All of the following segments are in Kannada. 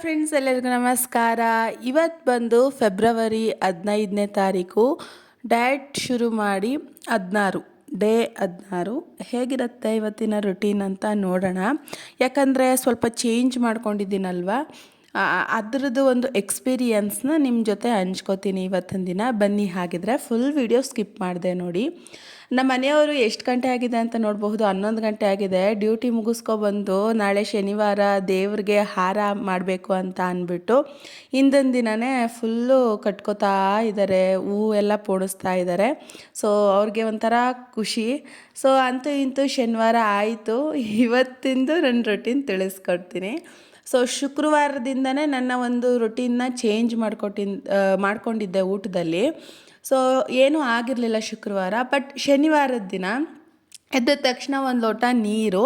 ಫ್ರೆಂಡ್ಸ್ ಎಲ್ಲರಿಗೂ ನಮಸ್ಕಾರ. ಇವತ್ತು ಬಂದು ಫೆಬ್ರವರಿ ಹದಿನೈದನೇ ತಾರೀಕು. ಡಯಟ್ ಶುರು ಮಾಡಿ ಹದಿನಾರು. ಡೇ ಹದಿನಾರು. ಹೇಗಿರುತ್ತೆ ಇವತ್ತಿನ ರುಟೀನ್ ಅಂತ ನೋಡೋಣ. ಯಾಕಂದರೆ ಸ್ವಲ್ಪ ಚೇಂಜ್ ಮಾಡ್ಕೊಂಡಿದ್ದೀನಲ್ವಾ? ಅದ್ರದ್ದು ಒಂದು ಎಕ್ಸ್ಪೀರಿಯನ್ಸ್ನ ನಿಮ್ಮ ಜೊತೆ ಹಂಚ್ಕೋತೀನಿ ಇವತ್ತಿನ ದಿನ. ಬನ್ನಿ ಹಾಗಿದ್ರೆ ಫುಲ್ ವಿಡಿಯೋ ಸ್ಕಿಪ್ ಮಾಡಿದೆ ನೋಡಿ. ನಮ್ಮ ಮನೆಯವರು ಎಷ್ಟು ಗಂಟೆ ಆಗಿದೆ ಅಂತ ನೋಡಬಹುದು. ಹನ್ನೊಂದು ಗಂಟೆ ಆಗಿದೆ. ಡ್ಯೂಟಿ ಮುಗಿಸ್ಕೊಬಂದು ನಾಳೆ ಶನಿವಾರ ದೇವ್ರಿಗೆ ಹಾರ ಮಾಡಬೇಕು ಅಂತ ಅಂದ್ಬಿಟ್ಟು ಹಿಂದಿನ ದಿನವೇ ಫುಲ್ಲು ಕಟ್ಕೋತಾ ಇದ್ದಾರೆ ಹೂವು ಎಲ್ಲ ಪೋಣಿಸ್ತಾ ಇದ್ದಾರೆ ಸೊ ಅವ್ರಿಗೆ ಒಂಥರ ಖುಷಿ. ಸೊ ಅಂತೂ ಇಂತೂ ಶನಿವಾರ ಆಯಿತು. ಇವತ್ತಿಂದು ನನ್ನ ರೊಟೀನ್ ತಿಳಿಸ್ಕೊಡ್ತೀನಿ. ಸೊ ಶುಕ್ರವಾರದಿಂದನೇ ನನ್ನ ಒಂದು ರೊಟೀನ್ನ ಚೇಂಜ್ ಮಾಡ್ಕೊಟ್ಟಿನ್ ಮಾಡ್ಕೊಂಡಿದ್ದೆ ಊಟದಲ್ಲಿ. ಸೊ ಏನೂ ಆಗಿರಲಿಲ್ಲ ಶುಕ್ರವಾರ ಬಟ್ ಶನಿವಾರದ ದಿನ ಎದ್ದ ತಕ್ಷಣ ಒಂದು ಲೋಟ ನೀರು,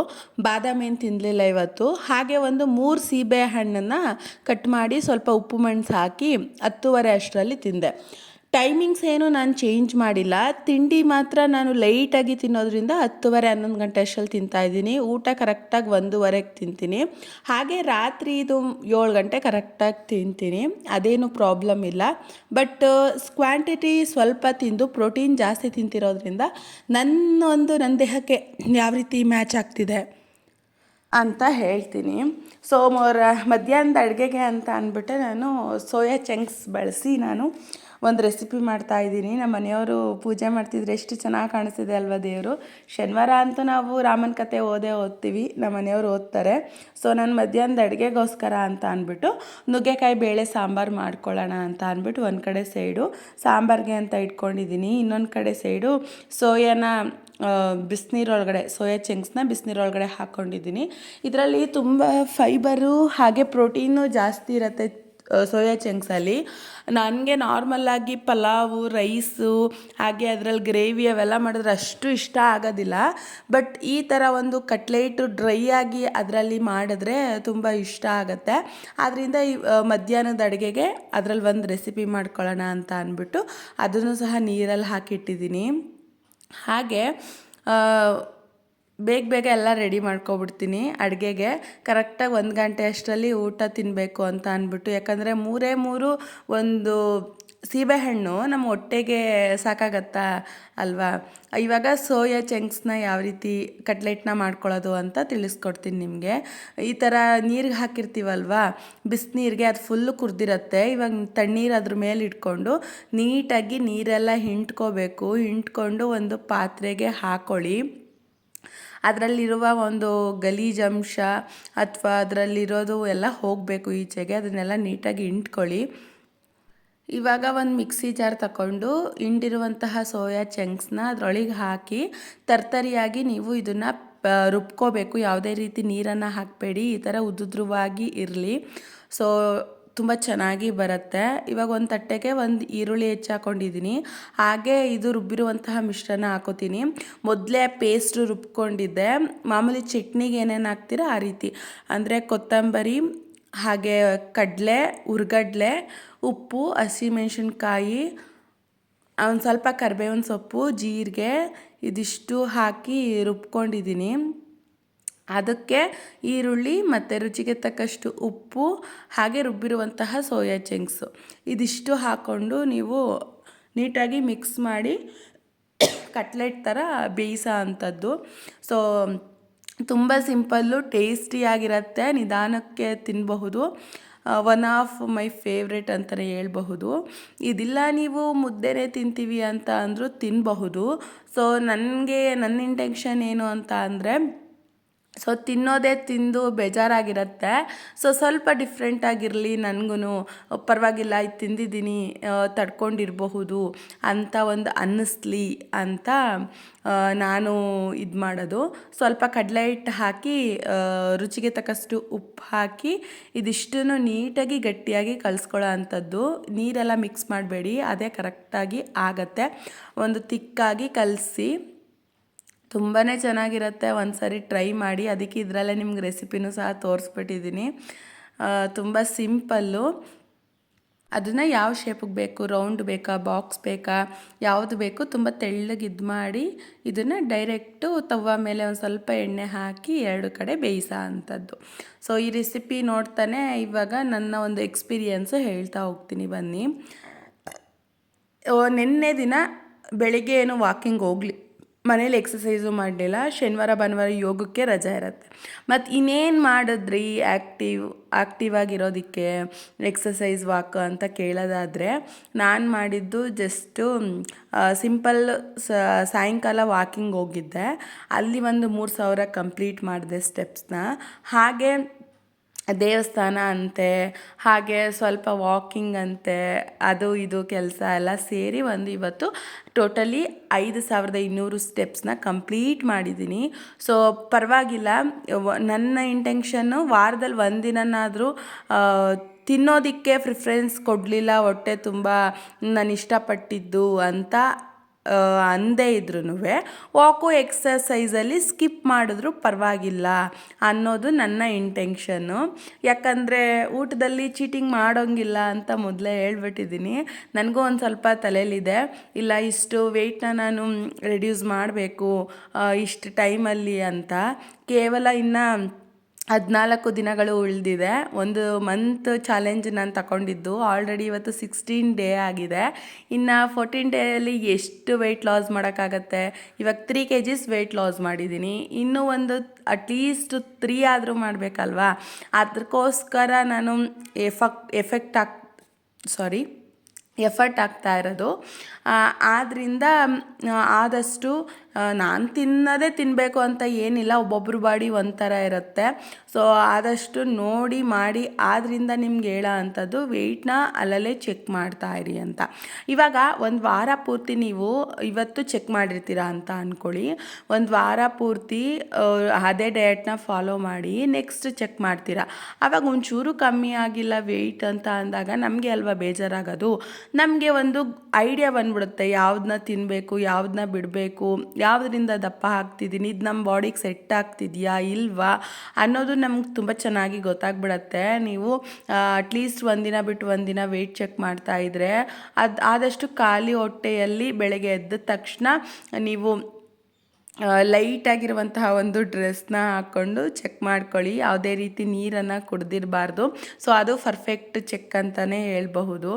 ಬಾದಾಮಿ ಏನು ತಿನ್ನಲಿಲ್ಲ ಇವತ್ತು. ಹಾಗೆ ಒಂದು ಮೂರು ಸೀಬೆ ಹಣ್ಣನ್ನು ಕಟ್ ಮಾಡಿ ಸ್ವಲ್ಪ ಉಪ್ಪು ಮೆಣಸು ಹಾಕಿ ಹತ್ತುವರೆ ಅಷ್ಟರಲ್ಲಿ ತಿಂದೆ. ಟೈಮಿಂಗ್ಸ್ ಏನು ನಾನು ಚೇಂಜ್ ಮಾಡಿಲ್ಲ. ತಿಂಡಿ ಮಾತ್ರ ನಾನು ಲೈಟಾಗಿ ತಿನ್ನೋದ್ರಿಂದ ಹತ್ತುವರೆ ಹನ್ನೊಂದು ಗಂಟೆ ಅಷ್ಟರಲ್ಲಿ ತಿಂತಾ ಇದ್ದೀನಿ. ಊಟ ಕರೆಕ್ಟಾಗಿ ಒಂದೂವರೆಗೆ ತಿಂತೀನಿ. ಹಾಗೆ ರಾತ್ರಿ ಇದು ಏಳು ಗಂಟೆ ಕರೆಕ್ಟಾಗಿ ತಿಂತೀನಿ. ಅದೇನು ಪ್ರಾಬ್ಲಮ್ ಇಲ್ಲ. ಬಟ್ ಕ್ವಾಂಟಿಟಿ ಸ್ವಲ್ಪ ತಿಂದು ಪ್ರೋಟೀನ್ ಜಾಸ್ತಿ ತಿಂತಿರೋದ್ರಿಂದ ನನ್ನ ಒಂದು ನನ್ನ ದೇಹಕ್ಕೆ ಯಾವ ರೀತಿ ಮ್ಯಾಚ್ ಆಗ್ತಿದೆ? ಅಂತ ಹೇಳ್ತೀನಿ. ಸೊ ಮೋರ್ ಮಧ್ಯಾಹ್ನದ ಅಡುಗೆಗೆ ಅಂತ ಅಂದ್ಬಿಟ್ಟು ನಾನು ಸೋಯಾ ಚಂಕ್ಸ್ ಬಳಸಿ ನಾನು ಒಂದು ರೆಸಿಪಿ ಮಾಡ್ತಾ ಇದ್ದೀನಿ. ನಮ್ಮ ಮನೆಯವರು ಪೂಜೆ ಮಾಡ್ತಿದ್ರೆ ಎಷ್ಟು ಚೆನ್ನಾಗಿ ಕಾಣಿಸ್ತಿದೆ ಅಲ್ವಾ ದೇವರು? ಶನಿವಾರ ಅಂತೂ ನಾವು ರಾಮನ ಕತೆ ಓದೇ ಓದ್ತೀವಿ, ನಮ್ಮ ಮನೆಯವರು ಓದ್ತಾರೆ. ಸೊ ನಾನು ಮಧ್ಯಾಹ್ನದ ಅಡುಗೆಗೋಸ್ಕರ ಅಂತ ಅಂದ್ಬಿಟ್ಟು ನುಗ್ಗೆಕಾಯಿ, ಬೇಳೆ, ಸಾಂಬಾರು ಮಾಡ್ಕೊಳ್ಳೋಣ ಅಂತ ಅಂದ್ಬಿಟ್ಟು ಒಂದು ಕಡೆ ಸೈಡು ಸಾಂಬಾರಿಗೆ ಅಂತ ಇಟ್ಕೊಂಡಿದ್ದೀನಿ. ಇನ್ನೊಂದು ಕಡೆ ಸೈಡು ಸೋಯಾನ ಬಿಸಿನೀರೊಳಗಡೆ ಸೋಯಾ ಚಂಕ್ಸ್ನ ಬಿಸಿನೀರೊಳಗಡೆ ಹಾಕ್ಕೊಂಡಿದ್ದೀನಿ ಇದರಲ್ಲಿ ತುಂಬ ಫೈಬರು ಹಾಗೆ ಪ್ರೋಟೀನು ಜಾಸ್ತಿ ಇರುತ್ತೆ ಸೋಯಾ ಚಂಕ್ಸಲ್ಲಿ ನನಗೆ ನಾರ್ಮಲ್ಲಾಗಿ ಪಲಾವು ರೈಸು ಹಾಗೆ ಅದರಲ್ಲಿ ಗ್ರೇವಿ ಅವೆಲ್ಲ ಮಾಡಿದ್ರೆ ಅಷ್ಟು ಇಷ್ಟ ಆಗೋದಿಲ್ಲ. ಬಟ್ ಈ ಥರ ಒಂದು ಕಟ್ಲೇಟು ಡ್ರೈ ಆಗಿ ಅದರಲ್ಲಿ ಮಾಡಿದ್ರೆ ತುಂಬ ಇಷ್ಟ ಆಗುತ್ತೆ. ಆದ್ದರಿಂದ ಈ ಮಧ್ಯಾಹ್ನದ ಅಡುಗೆಗೆ ಅದರಲ್ಲಿ ಒಂದು ರೆಸಿಪಿ ಮಾಡ್ಕೊಳ್ಳೋಣ ಅಂತ ಅಂದ್ಬಿಟ್ಟು ಅದನ್ನು ಸಹ ನೀರಲ್ಲಿ ಹಾಕಿಟ್ಟಿದ್ದೀನಿ. ಹಾಗೆ ಬೇಗ ಬೇಗ ಎಲ್ಲ ರೆಡಿ ಮಾಡ್ಕೊಬಿಡ್ತೀನಿ ಅಡುಗೆಗೆ. ಕರೆಕ್ಟಾಗಿ ಒಂದು ಗಂಟೆ ಅಷ್ಟರಲ್ಲಿ ಊಟ ತಿನ್ನಬೇಕು ಅಂತ ಅಂದ್ಬಿಟ್ಟು ಯಾಕಂದರೆ ಮೂರೇ ಮೂರು ಒಂದು ಸೀಬೆಹಣ್ಣು ನಮ್ಮ ಹೊಟ್ಟೆಗೆ ಸಾಕಾಗತ್ತಾ ಅಲ್ವಾ? ಇವಾಗ ಸೋಯಾ ಚೆಂಕ್ಸ್ನ ಯಾವ ರೀತಿ ಕಟ್ಲೆಟ್ನ ಮಾಡ್ಕೊಳ್ಳೋದು ಅಂತ ತಿಳಿಸ್ಕೊಡ್ತೀನಿ ನಿಮಗೆ. ಈ ಥರ ನೀರಿಗೆ ಹಾಕಿರ್ತೀವಲ್ವಾ? ಬಿಸಿನೀರಿಗೆ ಅದು ಫುಲ್ಲು ಕುರ್ದಿರತ್ತೆ. ಇವಾಗ ತಣ್ಣೀರು ಅದ್ರ ಮೇಲೆ ಇಟ್ಕೊಂಡು ನೀಟಾಗಿ ನೀರೆಲ್ಲ ಹಿಂಡ್ಕೋಬೇಕು ಹಿಂಟ್ಕೊಂಡು ಒಂದು ಪಾತ್ರೆಗೆ ಹಾಕೊಳ್ಳಿ. ಅದರಲ್ಲಿರುವ ಒಂದು ಗಲೀಜಂಶ ಅಥವಾ ಅದರಲ್ಲಿರೋದು ಎಲ್ಲ ಹೋಗಬೇಕು ಈಚೆಗೆ. ಅದನ್ನೆಲ್ಲ ನೀಟಾಗಿ ಹಿಂಡ್ಕೊಳ್ಳಿ ಇವಾಗ ಒಂದು ಮಿಕ್ಸಿ ಜಾರ್ ತಗೊಂಡು ಹಿಂಡಿರುವಂತಹ ಸೋಯಾ ಚಂಕ್ಸ್ನ ಅದರೊಳಗೆ ಹಾಕಿ ತರ್ತರಿಯಾಗಿ ನೀವು ಇದನ್ನು ರುಬ್ಕೋಬೇಕು. ಯಾವುದೇ ರೀತಿ ನೀರನ್ನು ಹಾಕಬೇಡಿ. ಈ ಥರ ಉದುದ್ರವಾಗಿ ಇರಲಿ. ಸೊ, ತುಂಬ ಚೆನ್ನಾಗಿ ಬರುತ್ತೆ. ಇವಾಗ ಒಂದು ತಟ್ಟೆಗೆ ಒಂದು ಈರುಳ್ಳಿ ಹೆಚ್ಚಾಕೊಂಡಿದ್ದೀನಿ ಹಾಗೆ ಇದು ರುಬ್ಬಿರುವಂತಹ ಮಿಶ್ರಣ ಹಾಕೋತೀನಿ. ಮೊದಲೇ ಪೇಸ್ಟ್ ರುಬ್ಕೊಂಡಿದ್ದೆ. ಮಾಮೂಲಿ ಚಟ್ನಿಗೆ ಏನೇನು ಹಾಕ್ತೀರೋ ಆ ರೀತಿ. ಅಂದರೆ ಕೊತ್ತಂಬರಿ ಹಾಗೆ ಕಡಲೆ ಹುರ್ಗಡ್ಲೆ ಉಪ್ಪು ಹಸಿಮೆಣ್ಸಿನ್ಕಾಯಿ ಒಂದು ಸ್ವಲ್ಪ ಕರಿಬೇವಿನ ಸೊಪ್ಪು, ಜೀರಿಗೆ ಇದಿಷ್ಟು ಹಾಕಿ ರುಬ್ಕೊಂಡಿದ್ದೀನಿ ಅದಕ್ಕೆ ಈರುಳ್ಳಿ ಮತ್ತು ರುಚಿಗೆ ತಕ್ಕಷ್ಟು ಉಪ್ಪು, ಹಾಗೆ ರುಬ್ಬಿರುವಂತಹ ಸೋಯಾ ಚಂಕ್ಸು ಇದಿಷ್ಟು ಹಾಕ್ಕೊಂಡು ನೀವು ನೀಟಾಗಿ ಮಿಕ್ಸ್ ಮಾಡಿ ಕಟ್ಲೆಟ್ ಥರ ಬೇಯಿಸೋ ಅಂಥದ್ದು. ಸೊ ತುಂಬ ಸಿಂಪಲ್ಲು, ಟೇಸ್ಟಿಯಾಗಿರುತ್ತೆ, ನಿಧಾನಕ್ಕೆ ತಿನ್ನಬಹುದು ಒನ್ ಆಫ್ ಮೈ ಫೇವ್ರೆಟ್ ಅಂತಲೇ ಹೇಳ್ಬಹುದು. ಇದಿಲ್ಲ ನೀವು ಮುದ್ದೆನೇ ತಿಂತೀವಿ ಅಂತ ಅಂದರೂ ತಿನ್ನಬಹುದು ಸೊ ನನಗೆ, ನನ್ನ ಇಂಟೆನ್ಷನ್ ಏನು ಅಂತ ಅಂದರೆ ಸೊ ತಿನ್ನೋದೇ ತಿಂದು ಬೇಜಾರಾಗಿರುತ್ತೆ. ಸೊ ಸ್ವಲ್ಪ ಡಿಫ್ರೆಂಟ್ ಆಗಿರಲಿ ನನಗೂ ಪರವಾಗಿಲ್ಲ, ಇದು ತಿಂದಿದ್ದೀನಿ ತಡ್ಕೊಂಡಿರಬಹುದು ಅಂತ ಒಂದು ಅನ್ನಿಸ್ಲಿ ಅಂತ ನಾನು ಇದು ಮಾಡೋದು. ಸ್ವಲ್ಪ ಕಡಲೆ ಹಿಟ್ಟು ಹಾಕಿ ರುಚಿಗೆ ತಕ್ಕಷ್ಟು ಉಪ್ಪು ಹಾಕಿ, ಇದಿಷ್ಟನ್ನು ನೀಟಾಗಿ ಗಟ್ಟಿಯಾಗಿ ಕಲಿಸ್ಕೊಳ್ಳೋ ಅಂಥದ್ದು. ನೀರೆಲ್ಲ ಮಿಕ್ಸ್ ಮಾಡಬೇಡಿ, ಅದೇ ಕರೆಕ್ಟಾಗಿ ಆಗತ್ತೆ. ಒಂದು ತಿಕ್ಕಾಗಿ ಕಲಸಿ ತುಂಬಾ ಚೆನ್ನಾಗಿರುತ್ತೆ. ಒಂದು ಸರಿ ಟ್ರೈ ಮಾಡಿ. ಅದಕ್ಕೆ ಇದರಲ್ಲೇ ನಿಮ್ಗೆ ರೆಸಿಪಿನೂ ಸಹ ತೋರಿಸ್ಬಿಟ್ಟಿದ್ದೀನಿ. ತುಂಬ ಸಿಂಪಲ್ಲು. ಅದನ್ನು ಯಾವ ಶೇಪಿಗೆ ಬೇಕು? ರೌಂಡ್ ಬೇಕಾ? ಬಾಕ್ಸ್ ಬೇಕಾ? ಯಾವುದು ಬೇಕು? ತುಂಬ ತೆಳ್ಳಗೆ ಇದು ಮಾಡಿ ಇದನ್ನು ಡೈರೆಕ್ಟು ತವ್ವ ಮೇಲೆ ಒಂದು ಸ್ವಲ್ಪ ಎಣ್ಣೆ ಹಾಕಿ ಎರಡು ಕಡೆ ಬೇಯಿಸೋ ಅಂಥದ್ದು. ಸೊ ಈ ರೆಸಿಪಿ ನೋಡ್ತಾನೆ ಇವಾಗ ನನ್ನ ಒಂದು ಎಕ್ಸ್ಪೀರಿಯೆನ್ಸು ಹೇಳ್ತಾ ಹೋಗ್ತೀನಿ. ಬನ್ನಿ. ನಿನ್ನೆ ದಿನ ಬೆಳಿಗ್ಗೆ ಏನು ವಾಕಿಂಗ್ ಹೋಗಲಿ ಮನೇಲಿ ಎಕ್ಸಸೈಸು ಮಾಡಲಿಲ್ಲ, ಶನಿವಾರ, ಭಾನುವಾರ ಯೋಗಕ್ಕೆ ರಜೆ ಇರುತ್ತೆ. ಮತ್ತು ಇನ್ನೇನು ಮಾಡಿದ್ರಿ ಆ್ಯಕ್ಟಿವ್ ಆ್ಯಕ್ಟಿವ್ ಆಗಿರೋದಕ್ಕೆ ಎಕ್ಸಸೈಸ್ ವಾಕ್ ಅಂತ ಕೇಳೋದಾದರೆ, ನಾನು ಮಾಡಿದ್ದು ಜಸ್ಟು ಸಿಂಪಲ್ ಸಾಯಂಕಾಲ ವಾಕಿಂಗ್ ಹೋಗಿದ್ದೆ. ಅಲ್ಲಿ ಒಂದು ಮೂರು ಸಾವಿರ ಕಂಪ್ಲೀಟ್ ಮಾಡಿದೆ ಸ್ಟೆಪ್ಸ್ನ ಹಾಗೆ ದೇವಸ್ಥಾನ ಅಂತೆ, ಹಾಗೆ ಸ್ವಲ್ಪ ವಾಕಿಂಗ್ ಅಂತೆ, ಅದು ಇದು ಕೆಲಸ ಎಲ್ಲ ಸೇರಿ ಒಂದು ಇವತ್ತು ಟೋಟಲಿ ಐದು ಸಾವಿರದ ಇನ್ನೂರು ಸ್ಟೆಪ್ಸ್ನ ಕಂಪ್ಲೀಟ್ ಮಾಡಿದ್ದೀನಿ. ಸೊ ಪರವಾಗಿಲ್ಲ ನನ್ನ ಇಂಟೆನ್ಷನ್ನು ವಾರದಲ್ಲಿ ಒಂದಿನನಾದರೂ ತಿನ್ನೋದಕ್ಕೆ ಪ್ರಿಫರೆನ್ಸ್ ಕೊಡಲಿಲ್ಲ, ಹೊಟ್ಟೆ ತುಂಬ ನಾನು ಇಷ್ಟಪಟ್ಟಿದ್ದು ಅಂತ ಅಂದೇ ಇದ್ರೂ ವಾಕು ಎಕ್ಸಸೈಸಲ್ಲಿ ಸ್ಕಿಪ್ ಮಾಡಿದ್ರು ಪರವಾಗಿಲ್ಲ ಅನ್ನೋದು ನನ್ನ ಇಂಟೆನ್ಷನ್ನು ಯಾಕಂದರೆ ಊಟದಲ್ಲಿ ಚೀಟಿಂಗ್ ಮಾಡೋಂಗಿಲ್ಲ ಅಂತ ಮೊದಲೇ ಹೇಳ್ಬಿಟ್ಟಿದ್ದೀನಿ. ನನಗೂ ಒಂದು ಸ್ವಲ್ಪ ತಲೆಯಲ್ಲಿದೆ ಇಲ್ಲ, ಇಷ್ಟು ವೆಯ್ಟ್ನ ನಾನು ರೆಡ್ಯೂಸ್ ಮಾಡಬೇಕು ಇಷ್ಟು ಟೈಮಲ್ಲಿ ಅಂತ. ಕೇವಲ ಇನ್ನು ಹದಿನಾಲ್ಕು ದಿನಗಳು ಉಳಿದಿದೆ. ಒಂದು ಮಂತ್ ಚಾಲೆಂಜ್ ನಾನು ತಗೊಂಡಿದ್ದು ಆಲ್ರೆಡಿ ಇವತ್ತು ಸಿಕ್ಸ್ಟೀನ್ ಡೇ ಆಗಿದೆ. ಇನ್ನು ಫೋರ್ಟೀನ್ ಡೇಯಲ್ಲಿ ಎಷ್ಟು ವೆಯ್ಟ್ ಲಾಸ್ ಮಾಡೋಕ್ಕಾಗತ್ತೆ? ಇವಾಗ three K Gs weight loss ಮಾಡಿದ್ದೀನಿ. ಇನ್ನೂ ಒಂದು ಅಟ್ಲೀಸ್ಟ್ ತ್ರೀ ಆದರೂ ಮಾಡಬೇಕಲ್ವಾ? ಅದಕ್ಕೋಸ್ಕರ ನಾನು ಎಫಕ್ಟ್ ಎಫೆಕ್ಟ್ ಆಗ್ ಸಾರಿ ಎಫರ್ಟ್ ಆಗ್ತಾ ಇರೋದು. ಆದ್ದರಿಂದ ಆದಷ್ಟು ನಾನು ತಿನ್ನೋದೇ ತಿನ್ನಬೇಕು ಅಂತ ಏನಿಲ್ಲ ಒಬ್ಬೊಬ್ಬರು ಬಾಡಿ ಒಂಥರ ಇರುತ್ತೆ. ಸೊ ಆದಷ್ಟು ನೋಡಿ ಮಾಡಿ ಆದ್ದರಿಂದ ನಿಮ್ಗೆ ಹೇಳೋ ಅಂಥದ್ದು ವೆಯ್ಟ್ನ ಅಲ್ಲಲ್ಲೇ ಚೆಕ್ ಮಾಡ್ತಾ ಇರಿ ಅಂತ. ಇವಾಗ ಒಂದು ವಾರ ಪೂರ್ತಿ ನೀವು ಇವತ್ತು ಚೆಕ್ ಮಾಡಿರ್ತೀರಾ ಅಂತ ಅಂದ್ಕೊಳ್ಳಿ ಒಂದು ವಾರ ಪೂರ್ತಿ ಅದೇ ಡಯಟ್ನ ಫಾಲೋ ಮಾಡಿ ನೆಕ್ಸ್ಟ್ ಚೆಕ್ ಮಾಡ್ತೀರಾ. ಆವಾಗ ಒಂಚೂರು ಕಮ್ಮಿ ಆಗಿಲ್ಲ ವೆಯ್ಟ್ ಅಂತ ಅಂದಾಗ ನಮಗೆ ಅಲ್ವಾ ಬೇಜಾರಾಗೋದು? ನಮಗೆ ಒಂದು ಐಡಿಯಾ ಬಂದ್ಬಿಡುತ್ತೆ ಯಾವ್ದನ್ನ ತಿನ್ನಬೇಕು ಯಾವ್ದನ್ನ ಬಿಡಬೇಕು ಯಾವುದರಿಂದ ದಪ್ಪ ಆಗ್ತಿದ್ದೀನಿ? ಇದು ನಮ್ಮ ಬಾಡಿಗೆ ಸೆಟ್ ಆಗ್ತಿದೆಯಾ ಇಲ್ವಾ? ಅನ್ನೋದು ನಮ್ಗೆ ತುಂಬ ಚೆನ್ನಾಗಿ ಗೊತ್ತಾಗ್ಬಿಡತ್ತೆ. ನೀವು ಅಟ್ಲೀಸ್ಟ್ ಒಂದಿನ ಬಿಟ್ಟು ಒಂದಿನ ವೆಯ್ಟ್ ಚೆಕ್ ಮಾಡ್ತಾ ಇದ್ರೆ ಅದು, ಆದಷ್ಟು ಖಾಲಿ ಹೊಟ್ಟೆಯಲ್ಲಿ ಬೆಳಗ್ಗೆ ಎದ್ದ ತಕ್ಷಣ ನೀವು ಲೈಟಾಗಿರುವಂತಹ ಒಂದು ಡ್ರೆಸ್ನ ಹಾಕ್ಕೊಂಡು ಚೆಕ್ ಮಾಡ್ಕೊಳ್ಳಿ. ಯಾವುದೇ ರೀತಿ ನೀರನ್ನು ಕುಡ್ದಿರಬಾರ್ದು. ಸೊ ಅದು ಪರ್ಫೆಕ್ಟ್ ಚೆಕ್ ಅಂತಲೇ ಹೇಳ್ಬಹುದು.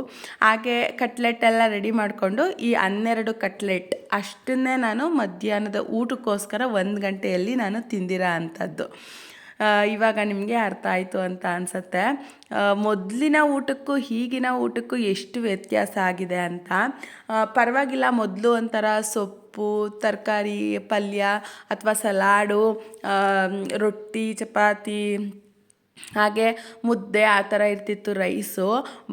ಹಾಗೆ ಕಟ್ಲೆಟ್ ಎಲ್ಲ ರೆಡಿ ಮಾಡಿಕೊಂಡು ಈ ಹನ್ನೆರಡು ಕಟ್ಲೆಟ್ ಅಷ್ಟನ್ನೇ ನಾನು ಮಧ್ಯಾಹ್ನದ ಊಟಕ್ಕೋಸ್ಕರ ಒಂದು ಗಂಟೆಯಲ್ಲಿ ನಾನು ತಿಂದಿರೋ ಅಂಥದ್ದು ಇವಾಗ ನಿಮಗೆ ಅರ್ಥ ಆಯಿತು ಅಂತ ಅನಿಸುತ್ತೆ. ಮೊದಲಿನ ಊಟಕ್ಕೂ ಈಗಿನ ಊಟಕ್ಕೂ ಎಷ್ಟು ವ್ಯತ್ಯಾಸ ಆಗಿದೆ ಅಂತ? ಪರವಾಗಿಲ್ಲ, ಮೊದಲು ಒಂಥರ ಸೊಪ್ಪು ತರಕಾರಿ, ಪಲ್ಯ ಅಥವಾ ಸಲಾಡು ರೊಟ್ಟಿ, ಚಪಾತಿ, ಹಾಗೆ ಮುದ್ದೆ ಆ ಥರ ಇರ್ತಿತ್ತು ರೈಸು.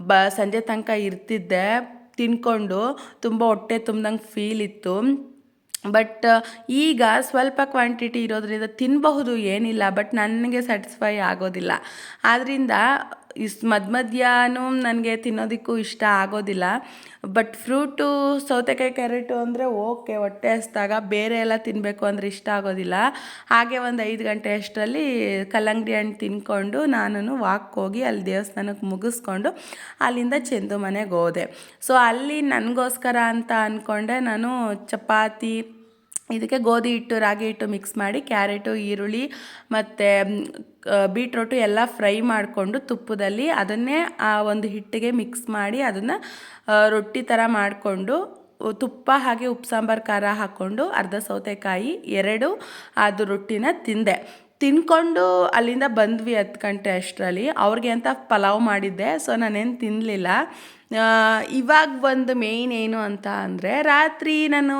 ಬ, ಸಂಜೆ ತನಕ ಇರ್ತಿದ್ದೆ. ತಿನ್ಕೊಂಡು ತುಂಬ ಹೊಟ್ಟೆ ತುಂಬ್ದಂಗೆ ಫೀಲ್ ಇತ್ತು. ಬಟ್, ಈಗ ಸ್ವಲ್ಪ ಕ್ವಾಂಟಿಟಿ ಇರೋದ್ರಿಂದ ತಿನ್ನಬಹುದು ಏನಿಲ್ಲ, ಬಟ್ ನನಗೆ ಸ್ಯಾಟಿಸ್ಫೈ ಆಗೋದಿಲ್ಲ. ಆದ್ದರಿಂದ ಇಸ್ ಮಧ್ಯ ಮಧ್ಯಾಹ್ನ ನನಗೆ ತಿನ್ನೋದಕ್ಕೂ ಇಷ್ಟ ಆಗೋದಿಲ್ಲ. ಬಟ್ ಫ್ರೂಟು ಸೌತೆಕಾಯಿ ಕ್ಯಾರೆಟು ಅಂದರೆ ಓಕೆ ಹೊಟ್ಟೆ ಹಸ್ದಾಗ ಬೇರೆ ಎಲ್ಲ ತಿನ್ನಬೇಕು ಅಂದರೆ ಇಷ್ಟ ಆಗೋದಿಲ್ಲ. ಹಾಗೆ ಒಂದು ಐದು ಗಂಟೆ ಅಷ್ಟರಲ್ಲಿ ಕಲ್ಲಂಗಡಿ ಹಣ್ಣು ತಿನ್ಕೊಂಡು ನಾನು ವಾಕ್ ಹೋಗಿ ಅಲ್ಲಿ ದೇವಸ್ಥಾನಕ್ಕೆ ಮುಗಿಸ್ಕೊಂಡು ಅಲ್ಲಿಂದ ಚೆಂದು ಮನೆಗೆ ಹೋದೆ. ಸೊ ಅಲ್ಲಿ ನನಗೋಸ್ಕರ ಅಂತ ಅಂದ್ಕೊಂಡೆ ನಾನು ಚಪಾತಿ ಇದಕ್ಕೆ ಗೋಧಿ ಹಿಟ್ಟು, ರಾಗಿ ಹಿಟ್ಟು ಮಿಕ್ಸ್ ಮಾಡಿ ಕ್ಯಾರೆಟು ಈರುಳ್ಳಿ ಮತ್ತು ಬೀಟ್ರೋಟು ಎಲ್ಲ ಫ್ರೈ ಮಾಡಿಕೊಂಡು ತುಪ್ಪದಲ್ಲಿ ಅದನ್ನೇ ಆ ಒಂದು ಹಿಟ್ಟಿಗೆ ಮಿಕ್ಸ್ ಮಾಡಿ ಅದನ್ನು ರೊಟ್ಟಿ ಥರ ಮಾಡಿಕೊಂಡು ತುಪ್ಪ ಹಾಗೆ ಉಪ್ಪು ಸಾಂಬಾರು ಖಾರ ಹಾಕ್ಕೊಂಡು ಅರ್ಧ ಸೌತೆಕಾಯಿ ಎರಡು ಅದು ರೊಟ್ಟಿನ ತಿಂದೆ. ತಿನ್ಕೊಂಡು ಅಲ್ಲಿಂದ ಬಂದ್ವಿ ಹತ್ತು ಗಂಟೆ ಅಷ್ಟರಲ್ಲಿ. ಅವ್ರಿಗೆ ಅಂತ ಪಲಾವ್ ಮಾಡಿದ್ದೆ ಸೊ ನಾನೇನು ತಿನ್ನಲಿಲ್ಲ ಇವಾಗ ಒಂದು ಮೇಯ್ನ್ ಏನು ಅಂತ ಅಂದರೆ, ರಾತ್ರಿ ನಾನು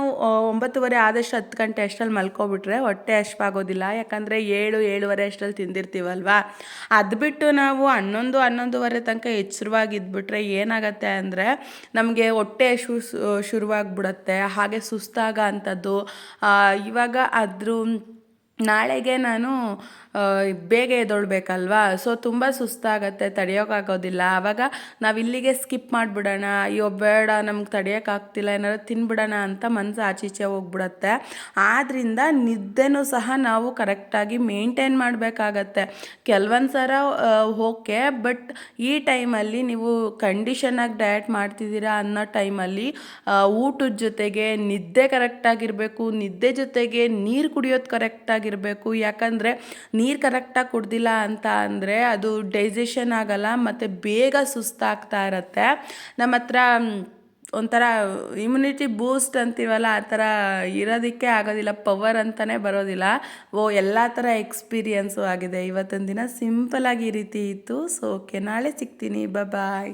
ಒಂಬತ್ತುವರೆ ಆದಷ್ಟು ಹತ್ತು ಗಂಟೆ ಅಷ್ಟರಲ್ಲಿ ಮಲ್ಕೊಬಿಟ್ರೆ ಹೊಟ್ಟೆ ಅಷ್ಟಾಗೋದಿಲ್ಲ ಯಾಕಂದರೆ ಏಳು, ಏಳುವರೆ ಅಷ್ಟರಲ್ಲಿ ತಿಂದಿರ್ತೀವಲ್ವಾ? ಅದು ಬಿಟ್ಟು ನಾವು ಹನ್ನೊಂದು, ಹನ್ನೊಂದುವರೆ ತನಕ ಎಚ್ಚರವಾಗಿದ್ಬಿಟ್ರೆ ಏನಾಗತ್ತೆ ಅಂದರೆ, ನಮಗೆ ಹೊಟ್ಟೆ ಶು, ಶುರುವಾಗಿಬಿಡತ್ತೆ. ಹಾಗೆ ಸುಸ್ತಾಗ ಅಂಥದ್ದು ಇವಾಗ ಅದ್ರ ನಾಳೆಗೆ ನಾನು ಬೇಗ ಎದ್ದೊಳ್ಬೇಕಲ್ವಾ? ಸೊ ತುಂಬ ಸುಸ್ತಾಗತ್ತೆ ತಡೆಯೋಕ್ಕಾಗೋದಿಲ್ಲ ಆವಾಗ ನಾವು ಇಲ್ಲಿಗೆ ಸ್ಕಿಪ್ ಮಾಡಿಬಿಡೋಣ. ಅಯ್ಯೋ, ಬೇಡ, ನಮ್ಗೆ ತಡೆಯೋಕ್ಕಾಗ್ತಿಲ್ಲ ಏನಾದ್ರು ತಿನ್ಬಿಡೋಣ ಅಂತ ಮನಸ್ಸು ಆಚೀಚೆ ಹೋಗ್ಬಿಡತ್ತೆ. ಆದ್ದರಿಂದ ನಿದ್ದೆನೂ ಸಹ ನಾವು ಕರೆಕ್ಟಾಗಿ ಮೇಂಟೈನ್ ಮಾಡಬೇಕಾಗತ್ತೆ. ಕೆಲವೊಂದು ಸಲ ಓಕೆ, ಬಟ್ ಈ ಟೈಮಲ್ಲಿ ನೀವು ಕಂಡೀಷನಾಗಿ ಡಯಟ್ ಮಾಡ್ತಿದ್ದೀರಾ ಅನ್ನೋ ಟೈಮಲ್ಲಿ ಊಟದ ಜೊತೆಗೆ ನಿದ್ದೆ ಕರೆಕ್ಟಾಗಿರಬೇಕು, ನಿದ್ದೆ ಜೊತೆಗೆ ನೀರು ಕುಡಿಯೋದು ಕರೆಕ್ಟಾಗಿರಬೇಕು ಯಾಕಂದರೆ ನೀರು ಕರೆಕ್ಟಾಗಿ ಕುಡ್ದಿಲ್ಲ ಅಂತ ಅಂದರೆ ಅದು ಡೈಜೆಷನ್ ಆಗಲ್ಲ ಮತ್ತು ಬೇಗ ಸುಸ್ತಾಗ್ತಾ ಇರತ್ತೆ. ನಮ್ಮ ಹತ್ರ ಒಂಥರ ಇಮ್ಯುನಿಟಿ ಬೂಸ್ಟ್ ಅಂತೀವಲ್ಲ, ಆ ಥರ ಇರೋದಕ್ಕೆ ಆಗೋದಿಲ್ಲ ಪವರ್ ಅಂತಲೇ ಬರೋದಿಲ್ಲ. ಓ, ಎಲ್ಲ ಥರ ಎಕ್ಸ್ಪೀರಿಯನ್ಸು ಆಗಿದೆ. ಇವತ್ತಿನ ದಿನ ಸಿಂಪಲಾಗಿ ಈ ರೀತಿ ಇತ್ತು. ಸೊ ಓಕೆ ನಾಳೆ ಸಿಗ್ತೀನಿ. ಬಾಯ್